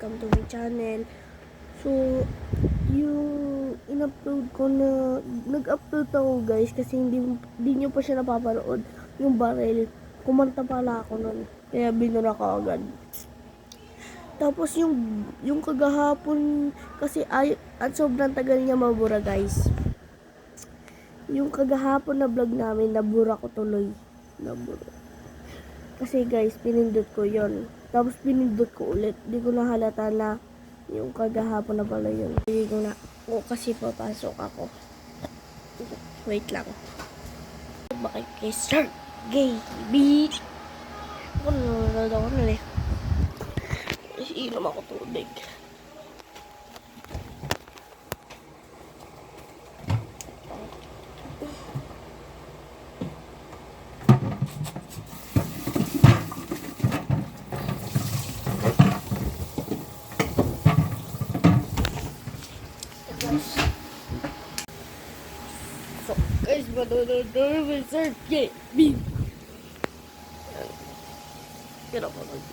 welcome to my channel. So, yung in-upload ko na, nag-upload ako guys kasi hindi, hindi nyo pa siya napapanood. Yung barrel, kumanta pala ako nun. Kaya binura ko agad. Tapos yung, yung kagahapon, kasi ay, at sobrang tagal niya mabura guys. Yung kagahapon na vlog namin, nabura ko tuloy. Nabura. Kasi guys, pinindot ko yon. Tapos pinindot ko ulit. Di ko na halata na yung kagahapon na pala yun. Hindi ko na. O kasi papasok ako. Wait lang. Bakit kay Sir Gay B? Ako nanonood ako nun eh. Inom ako tubig. So, guys, manonood naman Sir B. Kaya ako nag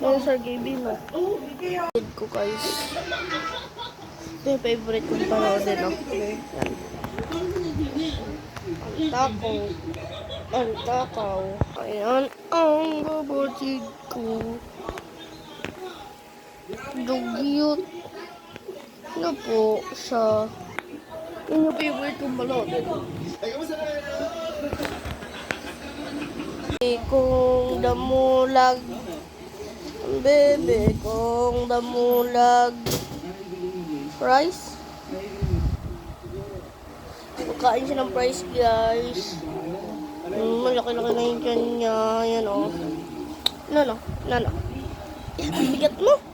Ano Sir B mo? Favorite ko guys. Ito yung favorite kong panoodin no? Yan. Ang takaw. Ang takaw. Ayan ang babatid ko. Dugyot. Ano po siya? Yung favorite kong panoodin. Kung damulag. Ang bebe kong damulag. Fries Pagkain siya ng fries guys. Mm, Malaki-laki na yung tiyan niya. Yan o Nano, nano Yan, bigat mo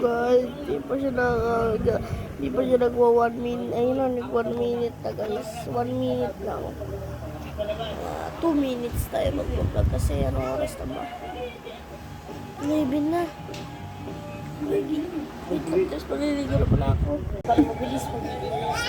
guys, di pa siya nag di pa siya nagwa 1 minute. Ayun na, nag 1 minute na guys. 1 minute lang. 2 minutes tayo mag-vlog kasi anong oras na ba? 11 na. Wait tapos maliligo na ako. Para mabilis, mabilis